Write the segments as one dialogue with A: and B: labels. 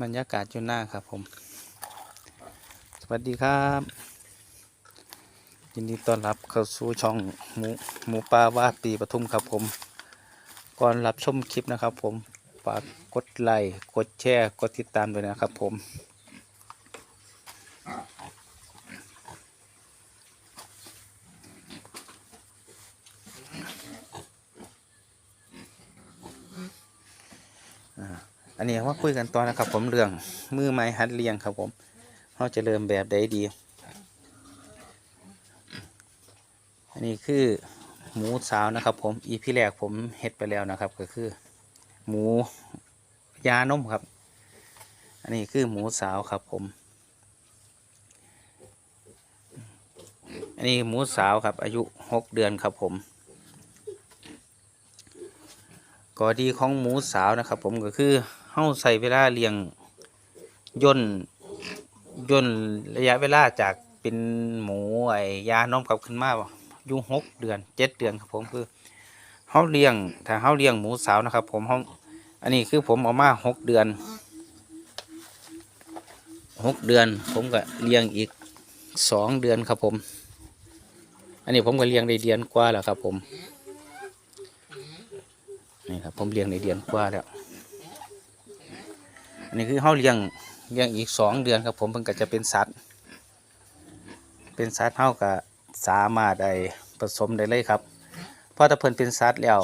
A: บรรยากาศอยู่หน้าครับผม สวัสดีครับ ยินดีต้อนรับเข้าสู่ช่องหมูหมูปลาว่าปีปทุมครับผม ก่อนรับชมคลิปนะครับผม ฝากกดไลค์ กดแชร์ กดติดตามด้วยนะครับผมอัันนี้ว่าคุยกันตอนนะครับ ผมเรื่องมือไม้หัดเลี้ยงครับผมเขาจะเริ่มแบบใดดี อันนี้คือหมูสาวนะครับ ผมอีพี่แรกผมเฮ็ดไปแล้วนะครับ ก็คือ หมูยานมครับ อันนี้คือหมูสาวครับผม อันนี้หมูสาวครับ อายุหกเดือนครับผมก็ดีของหมูสาวนะครับ ผมก็คือ เฮาใส่เวลาเลี้ยงย่นย่นระยะเวลาจากเป็นหมูไอยานมกลับขึ้นมาอยู่หกเดือนเจ็ดเดือนครับผมคือเฮาเลี้ยงถ้าเฮาเลี้ยงหมูสาวนะครับ ผมเฮาอันนี้คือผมเอามาหกเดือนหกเดือน ผมก็เลี้ยงอีกสองเดือนครับผม อันนี้ผมก็เลี้ยงได้เดือนกว่าแล้วครับผมนี่ครับผมเลี้ยงในเดือนกว่าแล้ว อันนี้คือเฮาเลี้ยงเลี้ยงอีกสองเดือนครับผมเพิ่นก็จะเป็นสัตว์ เป็นสัตว์เฮาก็สามารถได้ผสมได้เลยครับเพราะถ้าเพิ่นเป็นสัตว์แล้ว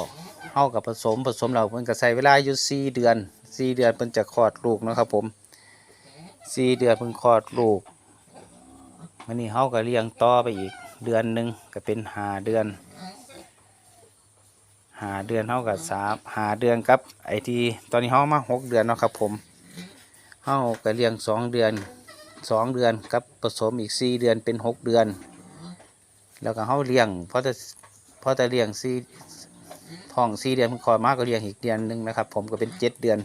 A: เฮากับผสมผสมเราเพิ่นก็ใช้เวลาอยู่สี่เดือนสี่เดือนเพิ่นจะคลอดลูกนะครับผมสี่เดือนเพิ่นคลอดลูกวันนี้เฮาก็เลี้ยงต่อไปอีกเดือนหนึ่งก็เป็นหาเดือนหาเดือนเท่ากับสามหาเดือนครับไอที่ตอนนี้เขามาหกเดือนเนาะครับผม เขาก็เลี้ยงสองเดือนสองเดือนกับผสมอีกสี่เดือนเป็นหกเดือน แล้วก็เขาเลี้ยงเพราะจะเพราะจะเลี้ยงสี่ท้องสี่เดือนคอดมากก็เลี้ยงอีกเดือนหนึ่งนะครับ ผมก็เป็นเจ็ดเดือน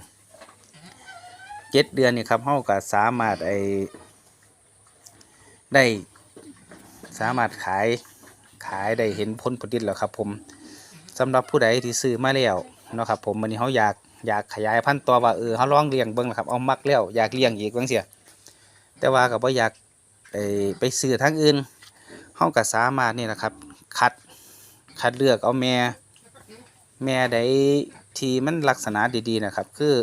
A: เจ็ดเดือนนี่ครับเขาก็สามารถไอได้สามารถขายขายได้เห็นผลผลิตแล้วครับ ผมสำหรับผู้ใดที่ซื้อมาแล้วนะครับ ผมวันนี้เขาอยาก อยากขยายพันธุ์ต่อว่าเออเขาลองเลี้ยงเบิ่งนะครับเอามักแล้วอยากเลี้ยงอีกบิ่งเสียแต่ว่าก็บ่อยากไปไปซื้อทางอื่นเขาก็สามารถนี่นะครับ คัดคัดเลือกเอาแม่แม่ใดที่มันลักษณะดีๆนะครับ คือ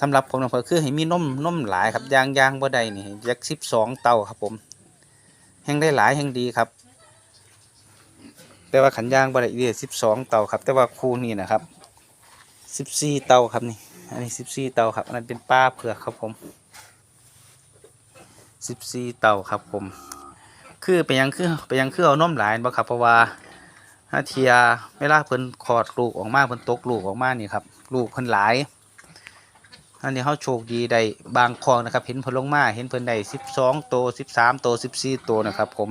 A: สำหรับผมนะเพื่อคือให้มีนมนมหลายครับยางยางบ่ได้นี่ยักสิบสองเต่าครับผมแห่งได้หลายแห่งดีครับแต่ว่าขันยางบริเวณสิบสองเต่าครับ แต่ว่าคู่นี่นะครับ สิบสี่เตาครับนี่ อันนี้สิบสี่เตาครับ อันนั้นเป็นป้าเผือกครับผมสิบสี่เตาครับผม คือไปยังคือไปยังคือเอานมหลายบ่ครับเพราะว่าถ้าเทียเวลาเพิ่นคอดลูกออกมาเพิ่นตกลูกออกมานี่ครับลูกเพิ่นหลายอันนี้เขาโชคดีได้บางคลองนะครับ เห็นเพิ่นลงมาเห็นเพิ่นได้สิบสองโตสิบสามโตสิบสี่โตนะครับผม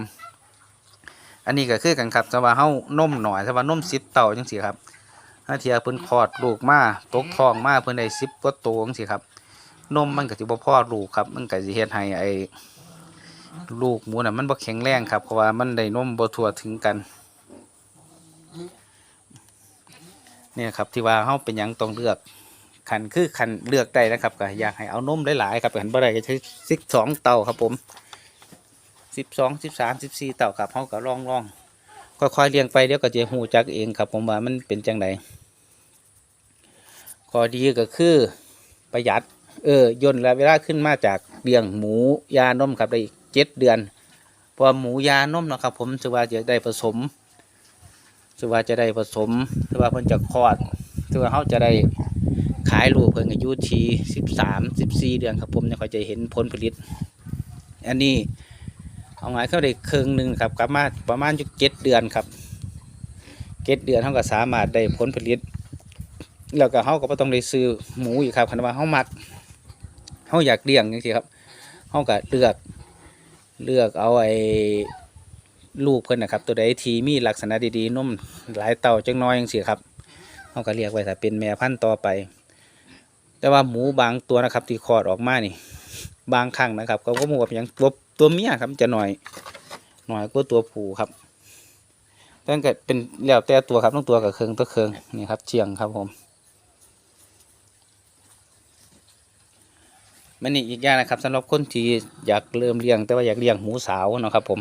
A: อันนี้ก็คือกันครับแต่ว่าเฮานมหน่อยแต่ว่านมสิบเต่าจังสิครับ ถ้าเทียเพิ่นคลอดลูกมาตกท้องมาเพิ่นได้สิบกว่าตัวงสิครับ นมมันก็สิบ่พอลูกครับ มันก็สิเฮ็ดให้ไอ้ลูกหมูน่ะมันบ่แข็งแรงครับเพราะว่ามันได้นมบ่ทั่วถึงกัน เนี่ยครับที่ว่าเฮาเป็นหยังต้องเลือกคันคือคันเลือกได้นะครับก็อยากให้เอานมหลายๆครับคันบ่ได้ก็ใช้สิบสองเต่าครับผมสิบสองสิบสามสิบสี่เต่าครับเขาก็ลองลอง ค่อยๆเลี้ยงไปเดี๋ยวก็จะหูจักเองครับ ผมว่ามันเป็นจังไดข้อดีก็คือประหยัด เออย่นระยะเวลาขึ้นมาจากเลี้ยงหมูยานมครับได้เจ็ดเดือนพอหมูยานมนะครับ ผมสืว่าจะได้ผสมสืว่าจะได้ผสมสืว่าเพิ่นจะคลอดสืว่าเขาจะได้ขายลูกเพิ่นอายุทีสิบสามสิบสี่เดือนครับผมเนี่ยเขาจะเห็นผลผลิต อันนี้ เอาไงเขาได้ครึ่งหนึ่งครับกลับมาประมาณอยู่เจ็ดเดือนครับเจ็ดเดือนเขาก็สามารถได้ผลผลิต แล้วก็เขาก็ต้องได้ซื้อหมูอีกครับคันว่าเขามักเขาอยากเลี้ยงจังซี่ครับเขาก็เลือกเลือกเอาไอ้ลูกเพิ่นนะครับ ตัวใดทีมีลักษณะดีๆนุ่มหลายเต่าจังน้อยจังซี่ครับเขาก็เรียกไว้ถ้าเป็นแม่พันธุ์ต่อไป แต่ว่าหมูบางตัวนะครับ ที่คลอดออกมานี่ บางครั้งนะครับเขาก็มูว่าเป็ยังตัว ตัวเมียครับจะหน่อย หน่อยกว่าตัวผู้ครับตั้งแต่เป็นแล้วแต่ตัวครับต้องตัวกับเคืองตัวเคืองนี่ครับเชียงครับผมมันนี่อีกอย่างนะครับสำหรับคนที่อยากเริ่มเลี้ยง แต่ว่าอยากเลี้ยงหมูสาวนะครับ ผม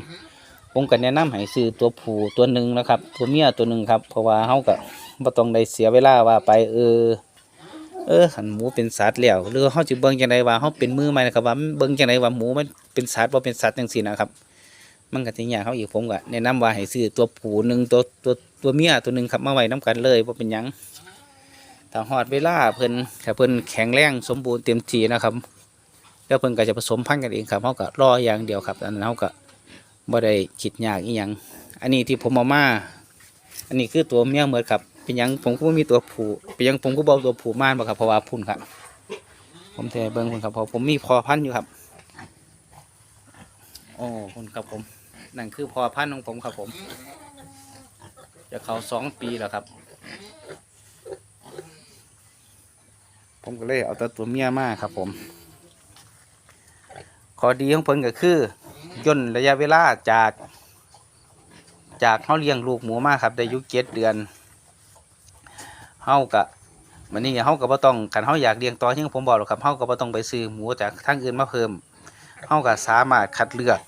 A: ผมก็แนะนำให้ซื้อตัวผู้ตัวหนึ่งนะครับ ตัวเมียตัวหนึ่งครับ เพราะว่าเฮาก็บ่ต้องได้เสียเวลาว่าไปเออ เออขันหมูเป็นสัตว์แล้วหรือเฮาสิเบิ่งจังไดว่าเฮาเป็นมือใหม่นะครับว่าเบิ่งจังไดว่าหมูมัน เป็นสัตว์บ่เป็นสัตว์จังซี่นะครับ มันก็สิยากเฮาอีกผมก็แนะนำว่าให้ซื้อตัวผูหนึ่งตัวตัวตัวเมียตัวหนึ่งครับมาไว้นํกันเลยบ่เป็นยังถ้าฮอดเวลาเพิ่นถ้าเพิ่นแข็งแรงสมบูรณ์เต็มที่นะครับ แล้วเพิ่นก็จะผสมพันธุ์กันเองครับเฮาก็รออย่างเดียวครับอันนั้นเฮาก็บ่ได้คิดยากอีหยังอันนี้ที่ผมเอามาอันนี้คือตัวเมียเหมือนครับเป็นยังผมก็มีตัวผูเป็นยังผมก็บอกตัวผูม่านบ่ครับเพราะว่าพุ่นครับ ผมเทเบิ้งพุ่นครับเพราะผมมีพอพันธุ์อยู่ครับ โอ้พุ่นครับผมนั่นคือพอพันธุ์ของผมครับผม จะเขาสองปีแล้วครับ ผมก็เลยเอาแต่ตัวเมียมาครับผม ข้อดีของเพิ่นก็คือย่นระยะเวลาจากจากเขาเลี้ยงลูกหมูมาครับได้อายุเจ็ดเดือนเฮากะมันนี่เฮาก็บ่ต้องกันเฮาอยากเลี้ยงต่อที่ผมบอกหรอกครับเฮาก็บ่ต้องไปซื้อหมูจากทางอื่นมาเพิ่ม เฮาก็สามารถคัดเลือก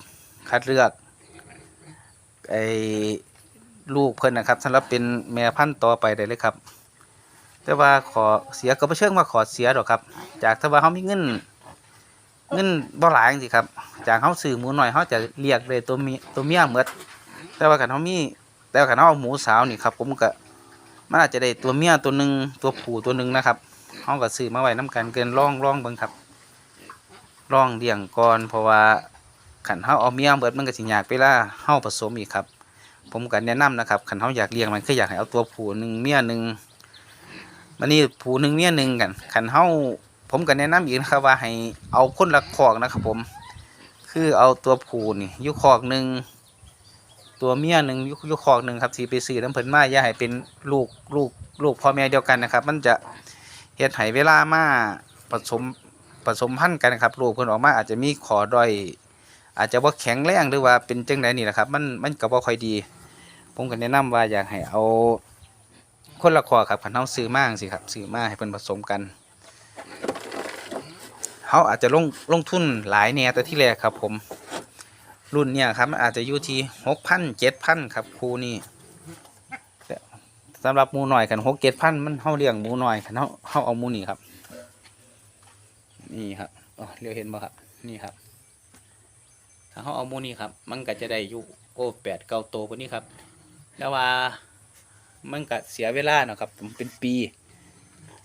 A: คัดเลือกไอ้ลูกเพิ่นนะครับสำหรับเป็นแม่พันธุ์ต่อไปได้เลยครับ แต่ว่าขอเสียก็บ่เชิงว่าขอเสียดอกครับ จากถ้าว่าเฮามีเงินเงินบ่หลายจังครับ จากเฮาซื้อหมูหน้อยเฮาจะเรียกได้ตัวเมียตัวเมียหมือดแต่ว่าคันเฮามีแต่ว่าคันเฮาเอาหมูสาวนี่ครับ ผมก็มันอาจจะได้ตัวเมียตัวหนึ่งตัวผู้ตัวหนึ่งนะครับเขาก็ซื้อมาไว้น้กันเกินร่องร่องเบิ่งครับ ร่องเลี้ยงก่อนเพราะว่าขันเขาเอาเมียเบิดมันก็สิยากเวลาเฮาผสมอีกครับ ผมก็แนะนำนะครับขันเขาอยากเลี้ยงมันคืออยากให้เอาตัวผู้หนึ่งเมียหนึ่งมันนี่ผู้หนึ่งเมียหนึ่งกันขันเขาผมก็แนะนำอีกนะครับว่าให้เอาคนละคอกนะครับผม คือเอาตัวผู้นี่ยุคอกหนึ่งตัวเมียหนึ่งยุยุคอกหนึ่งครับทีไปซื้อน้ำเพิ่นมาอย่าให้เป็นลูกลูกลูกพ่อแม่เดียวกันนะครับ มันจะเฮ็ดให้เวลามาผสม ผสมพันธุ์กันนะครับลูกเพิ่นออกมาอาจจะมีขอด้อย อาจจะว่าแข็งแรงหรือว่าเป็นจังไดนี่แหละครับ มันมันก็บ่ค่อยดี ผมก็แนะนำว่าอยากให้เอา คนละคอครับคันเฮาซื้อมาจังซี่ครับซื้อมาให้เพิ่นผสมกันเฮาอาจจะลงลงทุนหลายแน่แต่ที่แรกครับ ผม รุ่นเนี่ยครับมันอาจจะอยู่ที่หกพันเจ็ดพันครับครูนี่สำหรับหมูหน่อยกันหกเจ็ดพันมันเข้าเลี้ยงหมูหน่อยกันเขาเขาเอาหมูนี่ครับ นี่ครับอ๋อเรียวเห็นบ่ครับ นี่ครับ ถ้าเขาเอาหมูนี่ครับ มันก็จะได้อยู่โอ้แปดเก้าโตวกว่านี้ครับ แล้วว่ามันก็เสียเวลาเนาะครับผมเป็นปี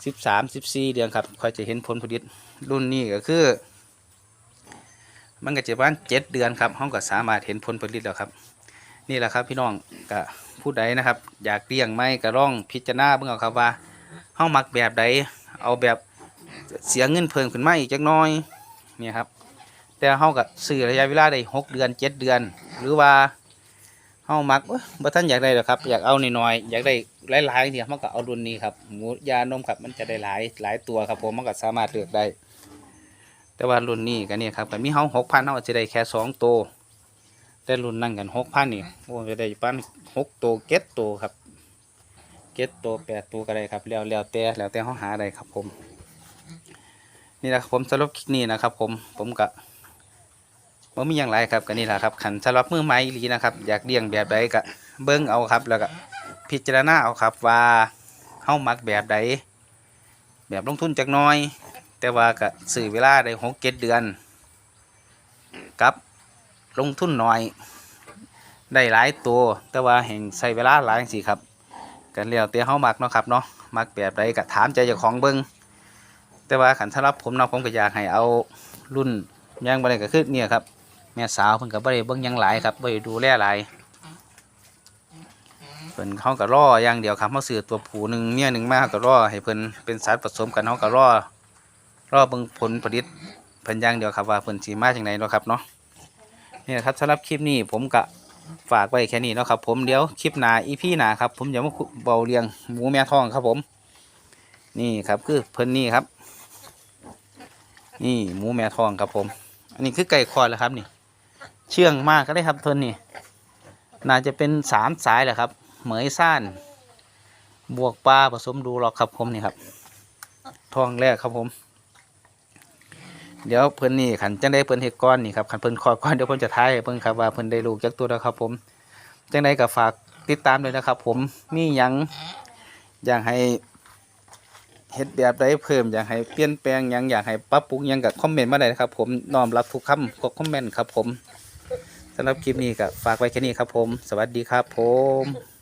A: สิบสามสิบสี่เดือนครับค่อยจะเห็นผลผลิตรุ่นนี้ก็คือ มันก็จะประมาณเจ็ดเดือนครับห้องก็สามารถเห็นผลผลิตแล้วครับ นี่แหละครับพี่น้องก็ผู้ใดนะครับ อยากเลี้ยงไหมก็ร่องพิจารณาเบิ่งเอาครับว่าห้องมักแบบใดเอาแบบ เสียเงินเพิ่มขึ้นมาอีกจักน้อยเนี่ยครับ แต่ห้องก็ซื้อระยะเวลาได้หกเดือนเจ็ดเดือน หรือว่าห้องมักเอ้ยบ่ท่านอยากได้หรอกครับ อยากเอาน้อยๆอยากได้หลายๆเนี่ยมันก็เอารุ่นนี้ครับหมูยานมครับมันจะได้หลายหลายตัวครับผมมันก็สามารถเลือกได้ แต่ว่ารุ่นนี้กันเนี่ยครับกันมีเฮาหกพันเฮาจะได้แค่สองตัวแต่รุ่นนั่งกันหกพันนี่โอ้จะได้ปั้นหกตัวเก็ดตัวครับเก็ดตัวแปดตัวก็ได้ครับแล้วแล้วแต่แล้วแต่เฮาหาได้ครับผม นี่แหละครับผมสรุปคลิปนี้นะครับ ผมผมก็บ่มีอย่างไรครับกันนี่แหละครับขันสำหรับมือไม้ลีนะครับ อยากเลี้ยงแบบใดก็เบิ้งเอาครับ แล้วก็พิจารณาเอาครับว่าเฮามักแบบใดแบบลงทุนจักน้อย แต่ว่าก็ซื้อเวลาได้หกเจ็ดเดือนกับลงทุนน้อย ได้หลายตัว แต่ว่าแห่งใช้เวลาหลายสิครับกันแล้วแต่เฮามักเนาะครับเนาะมักแบบใดก็ถามใจเจ้าของเบิ่ง แต่ว่าขันสำรับผมเนาะผมก็อยากให้เอารุ่นย่างบ่ได้ก็คือเนี่ยครับ แม่สาวเพิ่นก็บ่ได้เบิ่งยังหลายครับบ่ได้ดูแลหลายเพิ่นเขาก็รออย่างเดียวครับเฮาซื้อตัวผู้หนึ่งเมียหนึ่งมาก็รอให้เพิ่นเป็นสัตว์ผสมกันเฮาก็รอรอเบิ่งผลผลิตเพิ่นอย่างเดียวครับว่าเพิ่นสิมาจังไดเนาะครับเนาะนี่นะครับสำหรับคลิปนี้ผมก็ฝากไว้แค่นี้เนาะครับ ผมเดี๋ยวคลิปหนาอีพี่หนาครับ ผมจะมาเบาเรียงหมูแม่ทองครับผม นี่ครับคือเพิ่นนี่ครับ นี่หมูแม่ทองครับผม อันนี้คือไก่คอแล้วครับนี่ เชื่องมากก็ได้ครับเพิ่นนี่ น่าจะเป็นสามสายแหละครับ เหมยซ่าน บวกปลาผสมดูหรอกครับผมนี่ครับ ทองแรกครับผม เดี๋ยวเพิ่นนี่ขันจังได้เพิ่นเฮ็ดก้อนนี่ครับขันเพิ่นคอก้อนเดี๋ยวเพิ่นจะทายเพิ่นครับว่าเพิ่นได้ลูกจักตัวแล้วครับผมจังได้ก็ฝากติดตามด้วยนะครับ ผมมีหยังอยากให้ เฮ็ดแบบใดเพิ่มอยากให้เปลี่ยนแปลงหยังอยากให้ปรับปรุงหยังกับคอมเมนต์มาได้นะครับ ผมน้อมรับทุกคำทุกคอมเมนต์ครับ ผมสำหรับคลิปนี้ก็ฝากไว้แค่นี้ครับ ผม สวัสดีครับ ผม